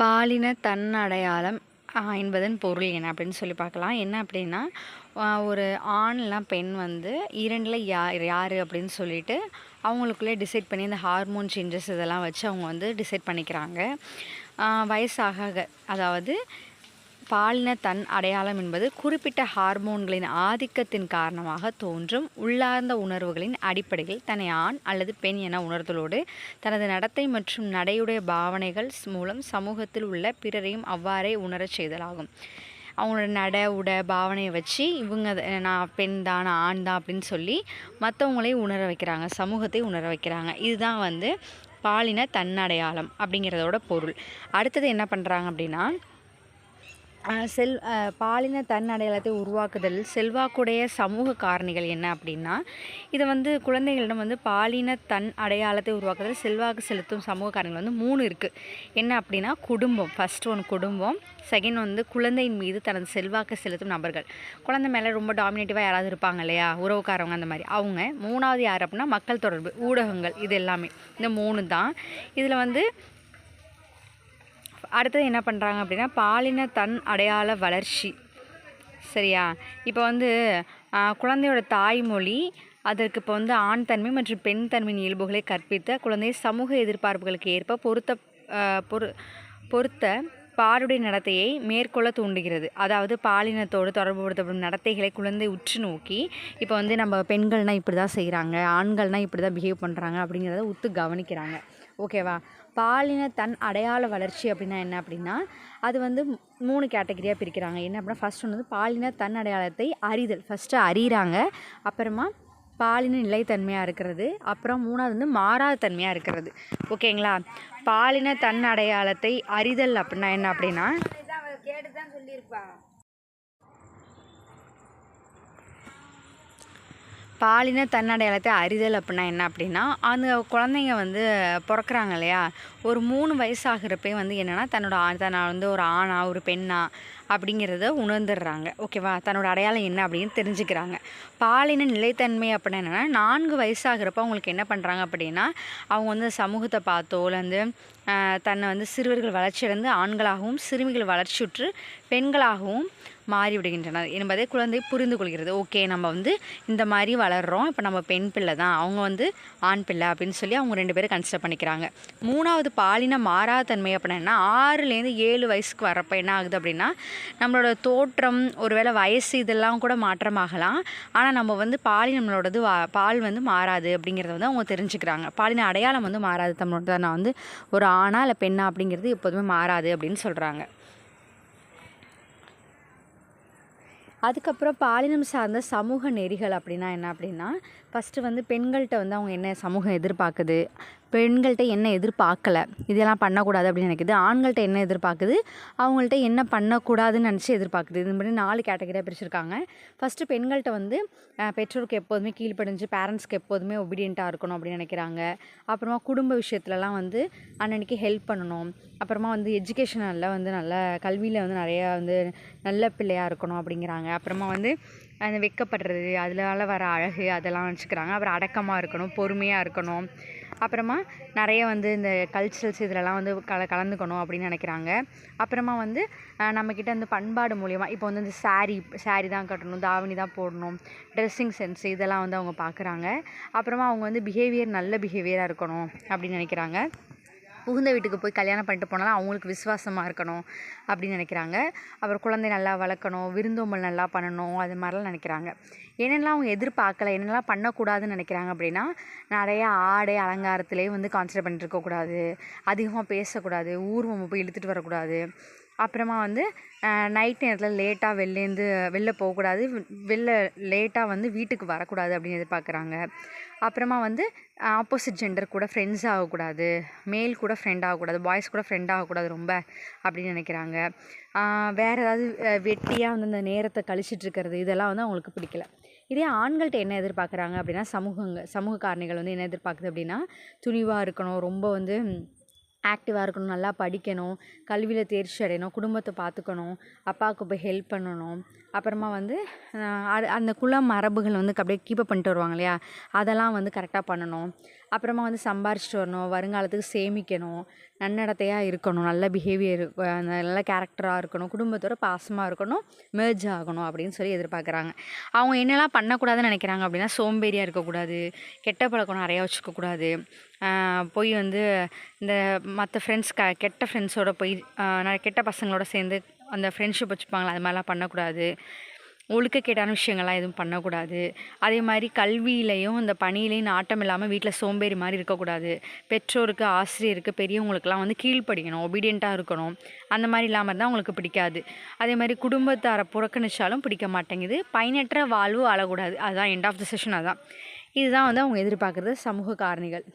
பாலின தன்னடையாளம் என்பதன் பொருள் என்ன அப்படின்னு சொல்லி பார்க்கலாம். என்ன அப்படின்னா ஒரு ஆண்லாம் பெண் வந்து இரண்டில் யார் யார் அப்படின்னு சொல்லிட்டு அவங்களுக்குள்ளே டிசைட் பண்ணி இந்த ஹார்மோன் சேஞ்சஸ் இதெல்லாம் வச்சு அவங்க வந்து டிசைட் பண்ணிக்கிறாங்க. வயசாக அதாவது பாலின தன் அடையாளம் என்பது குறிப்பிட்ட ஹார்மோன்களின் ஆதிக்கத்தின் காரணமாக தோன்றும் உள்ளார்ந்த உணர்வுகளின் அடிப்படையில் தன்னை ஆண் அல்லது பெண் என உணர்தலோடு தனது நடத்தை மற்றும் நடையுடைய பாவனைகள் மூலம் சமூகத்தில் உள்ள பிறரையும் அவ்வாறே உணரச் செய்தலாகும். அவங்களோட நட உட பாவனையை வச்சு இவங்க நான் பெண் தான் நான் ஆண் தான் அப்படின்னு சொல்லி மற்றவங்களையும் உணர வைக்கிறாங்க சமூகத்தை உணர வைக்கிறாங்க. இதுதான் வந்து பாலின தன்னடையாளம் அப்படிங்கிறதோட பொருள். அடுத்தது என்ன பண்ணுறாங்க அப்படின்னா செல் பாலின தன் அடையாளத்தை உருவாக்குதல் செல்வாக்குடைய சமூக காரணிகள் என்ன அப்படின்னா இதை வந்து குழந்தைகளிடம் வந்து பாலின தன் அடையாளத்தை உருவாக்குதல் செல்வாக்கு செலுத்தும் சமூக காரணிகள் வந்து மூணு இருக்குது என்ன அப்படின்னா குடும்பம். ஃபஸ்ட் ஒன் குடும்பம். செகண்ட் வந்து குழந்தையின் மீது தனது செல்வாக்கு செலுத்தும் நபர்கள். குழந்தை மேலே ரொம்ப டாமினேட்டிவாக யாராவது இருப்பாங்க இல்லையா? உறவுக்காரவங்க அந்த மாதிரி. அவங்க மூணாவது யார் அப்படின்னா மக்கள் தொடர்பு ஊடகங்கள். இது எல்லாமே. இந்த மூணு தான். இதில் வந்து அடுத்தது என்ன பண்ணுறாங்க அப்படின்னா பாலின தன் அடையாள வளர்ச்சி. சரியா? இப்போ வந்து குழந்தையோட தாய்மொழி அதற்கு இப்போ வந்து ஆண் தன்மை மற்றும் பெண் தன்மையின் இயல்புகளை கற்பித்த குழந்தை சமூக எதிர்பார்ப்புகளுக்கு ஏற்ப பொருத்த பொரு பொருத்த பாருடைய நடத்தையை மேற்கொள்ள தூண்டுகிறது. அதாவது பாலினத்தோடு தொடர்புபடுத்தப்படும் நடத்தைகளை குழந்தை உற்று நோக்கி இப்போ வந்து நம்ம பெண்கள்னால் இப்படி தான் செய்கிறாங்க ஆண்கள்னால் இப்படி தான் பிஹேவ் பண்ணுறாங்க அப்படிங்கிறத உத்து கவனிக்கிறாங்க. ஓகேவா? பாலின தன் அடையாள வளர்ச்சி அப்படின்னா என்ன அப்படின்னா அது வந்து மூணு கேட்டகரியாக பிரிக்கிறாங்க. என்ன அப்படின்னா ஃபஸ்ட் ஒன்று வந்து பாலின தன் அடையாளத்தை அறிதல். ஃபஸ்ட்டு அறிகிறாங்க அப்புறமா பாலின நிலைத்தன்மையாக இருக்கிறது அப்புறம் மூணாவது வந்து மாறாத தன்மையாக இருக்கிறது. ஓகேங்களா? பாலின தன் அடையாளத்தை அறிதல் அப்படின்னா என்ன அப்படின்னா கேட்டு தான் சொல்லியிருப்பா. பாலின தன்னடையாளத்தை அறிதல் அப்படின்னா என்ன அப்படின்னா அந்த குழந்தைங்க வந்து பிறக்குறாங்க இல்லையா? ஒரு மூணு வயசாகிறப்பே வந்து என்னென்னா தன்னோட தன்னை வந்து ஒரு ஆணா ஒரு பெண்ணா அப்படிங்கிறத உணர்ந்துடுறாங்க. ஓகேவா? தன்னோட அடையாளம் என்ன அப்படின்னு தெரிஞ்சுக்கிறாங்க. பாலின நிலைத்தன்மை அப்படின்னா என்னென்னா நான்கு வயசாகிறப்ப அவங்களுக்கு என்ன பண்ணுறாங்க அப்படின்னா அவங்க வந்து சமூகத்தை பார்த்தோ இல்லை வந்து தன்னை வந்து சிறுவர்கள் வளர்ச்சியடைந்து ஆண்களாகவும் சிறுமிகள் வளர்ச்சியுற்று பெண்களாகவும் மாறிவிடுகின்றனர் என்பதை குழந்தை புரிந்து கொள்கிறது. ஓகே நம்ம வந்து இந்த மாதிரி வளர்கிறோம் இப்போ நம்ம பெண் பிள்ளை தான். அவங்க வந்து ஆண் பிள்ளை அப்படின்னு சொல்லி அவங்க ரெண்டு பேரும் கன்சிடர் பண்ணிக்கிறாங்க. மூணாவது பாலின மாறாத தன்மை அப்படின்னா ஆறுலேருந்து ஏழு வயசுக்கு வரப்போ என்ன ஆகுது அப்படின்னா நம்மளோட தோற்றம் ஒருவேளை வயசு இதெல்லாம் கூட மாற்றமாகலாம். ஆனால் நம்ம வந்து பாலின நம்மளோடது பால் வந்து மாறாது அப்படிங்கிறத வந்து அவங்க தெரிஞ்சுக்கிறாங்க. பாலின அடையாளம் வந்து மாறாது. நம்மளோட நான் வந்து ஒரு ஆணா இல்லை பெண்ணா அப்படிங்கிறது எப்போதுமே மாறாது அப்படின்னு சொல்கிறாங்க அதுக்கப்புறம் பாலினம் சார்ந்த சமூக நெறிகள் அப்படின்னா என்ன அப்படின்னா ஃபஸ்ட்டு வந்து பெண்கள்கிட்ட வந்து அவங்க என்ன சமூகம் எதிர்பார்க்குது? பெண்கள்கிட்ட என்ன எதிர்பார்க்கல? இதெல்லாம் பண்ணக்கூடாது அப்படின்னு நினைக்குது. ஆண்கள்கிட்ட என்ன எதிர்பார்க்குது? அவங்கள்ட்ட என்ன பண்ணக்கூடாதுன்னு நினச்சி எதிர்பார்க்குது. இது மாதிரி நாலு கேட்டகரியாக பிரிச்சிருக்காங்க. ஃபஸ்ட்டு பெண்கள்கிட்ட வந்து பெற்றோருக்கு எப்போதுமே கீழ்ப்படிஞ்சு பேரண்ட்ஸ்க்கு எப்போதுமே ஒபீடியண்ட்டாக இருக்கணும் அப்படின்னு நினைக்கிறாங்க. அப்புறமா குடும்ப விஷயத்துலலாம் வந்து அன்னன்னைக்கு ஹெல்ப் பண்ணணும். அப்புறமா வந்து எஜுகேஷனில் வந்து நல்ல கல்வியில் வந்து நிறையா வந்து நல்ல பிள்ளையாக இருக்கணும் அப்படிங்கிறாங்க. அப்புறமா வந்து அந்த வெட்கப்படுறது அதனால வர அழகு அதெல்லாம் வச்சுக்கிறாங்க. அப்புறம் அடக்கமாக இருக்கணும் பொறுமையாக இருக்கணும். அப்புறமா நிறைய வந்து இந்த கல்ச்சுரல்ஸ் இதிலலாம் வந்து கல கலந்துக்கணும் அப்படின்னு நினைக்கிறாங்க. அப்புறமா வந்து நம்மக்கிட்ட வந்து பண்பாடு மூலியமாக இப்போ வந்து இந்த சாரீ சாரீ தான் கட்டணும் தாவணி தான் போடணும் ட்ரெஸ்ஸிங் சென்ஸ் இதெல்லாம் வந்து அவங்க பார்க்குறாங்க அப்புறமா அவங்க வந்து பிஹேவியர் நல்ல பிஹேவியராக இருக்கணும் அப்படின்னு நினைக்கிறாங்க. புகுந்த வீட்டுக்கு போய் கல்யாணம் பண்ணிட்டு போனாலும் அவங்களுக்கு விசுவாசமாக இருக்கணும் அப்படின்னு நினைக்கிறாங்க. அப்புறம் குழந்தை நல்லா வளர்க்கணும் விருந்தோம்பல் நல்லா பண்ணணும் அது மாதிரிலாம் நினைக்கிறாங்க. என்னென்னலாம் அவங்க எதிர்பார்க்கலை என்னென்னலாம் பண்ணக்கூடாதுன்னு நினைக்கிறாங்க அப்படின்னா நிறைய ஆடை அலங்காரத்திலேயே வந்து கான்சன்ட்ரேட் பண்ணிட்டு இருக்கக்கூடாது அதிகமாக பேசக்கூடாது ஊர்வம் போய் இழுத்துட்டு வரக்கூடாது அப்புறமா வந்து நைட் நேரத்தில் லேட்டாக வெளிலேருந்து வெளில போகக்கூடாது. வெளில லேட்டாக வந்து வீட்டுக்கு வரக்கூடாது அப்படின்னு எதிர்பார்க்குறாங்க. அப்புறமா வந்து ஆப்போசிட் ஜெண்டர் கூட ஃப்ரெண்ட்ஸ் ஆகக்கூடாது. மேல் கூட ஃப்ரெண்ட் ஆகக்கூடாது. பாய்ஸ் கூட ஃப்ரெண்ட் ஆகக்கூடாது ரொம்ப அப்படின்னு நினைக்கிறாங்க. வேறு ஏதாவது வெட்டியாக வந்து இந்த நேரத்தை கழிச்சிட்ருக்கிறது இதெல்லாம் வந்து அவங்களுக்கு பிடிக்கல. இதே ஆண்கள்கிட்ட என்ன எதிர்பார்க்குறாங்க அப்படின்னா சமூகங்க சமூக காரணிகள் வந்து என்ன எதிர்பார்க்குது அப்படின்னா துணிவாக இருக்கணும் ரொம்ப வந்து ஆக்டிவாக இருக்கணும் நல்லா படிக்கணும் கல்வியில் தேர்ச்சி அடையணும் குடும்பத்தை பார்த்துக்கணும் அப்பாவுக்கு போய் ஹெல்ப் பண்ணணும். அப்புறமா வந்து அது- அந்த குல மரபுகள் வந்து அப்படியே கீப்பப் பண்ணிட்டு வருவாங்க இல்லையா? அதெல்லாம் வந்து கரெக்டாக பண்ணணும். அப்புறமா வந்து சம்பாரிச்சிட்டு வரணும் வருங்காலத்துக்கு சேமிக்கணும் நன்னடத்தையாக இருக்கணும் நல்ல பிஹேவியர் நல்ல கேரக்டராக இருக்கணும் குடும்பத்தோட பாசமாக இருக்கணும் மெர்ஜ் ஆகணும் அப்படின்னு சொல்லி எதிர்பார்க்குறாங்க. அவங்க என்னெல்லாம் பண்ணக்கூடாதுன்னு நினைக்கிறாங்க அப்படின்னா சோம்பேறியாக இருக்கக்கூடாது கெட்ட பழக்கம் நிறையா வச்சுக்கக்கூடாது. போய் வந்து இந்த மற்ற ஃப்ரெண்ட்ஸ் க கெட்ட ஃப்ரெண்ட்ஸோட போய் கெட்ட பசங்களோட சேர்ந்து அந்த ஃப்ரெண்ட்ஷிப் வச்சுப்பாங்களா அது மாதிரிலாம் பண்ணக்கூடாது. ஒழுக்கக்கேட்டான விஷயங்கள்லாம் எதுவும் பண்ணக்கூடாது. அதே மாதிரி கல்வியிலையும் இந்த பணியிலையும் நாட்டம் இல்லாமல் வீட்டில் சோம்பேறி மாதிரி இருக்கக்கூடாது. பெற்றோருக்கு ஆசிரியருக்கு பெரியவங்களுக்கெல்லாம் வந்து கீழ்ப்படிக்கணும் ஒபீடியண்ட்டாக இருக்கணும். அந்த மாதிரி இல்லாமல் இருந்தால் அவங்களுக்கு பிடிக்காது. அதே மாதிரி குடும்பத்தாரை புறக்கணிச்சாலும் பிடிக்க மாட்டேங்குது. பயனற்ற வாழ்வு அழக்கூடாது அதுதான் எண்ட் ஆஃப் த செஷன் அதுதான் இதுதான் வந்து அவங்க எதிர்பார்க்குறது சமூக காரணிகள்.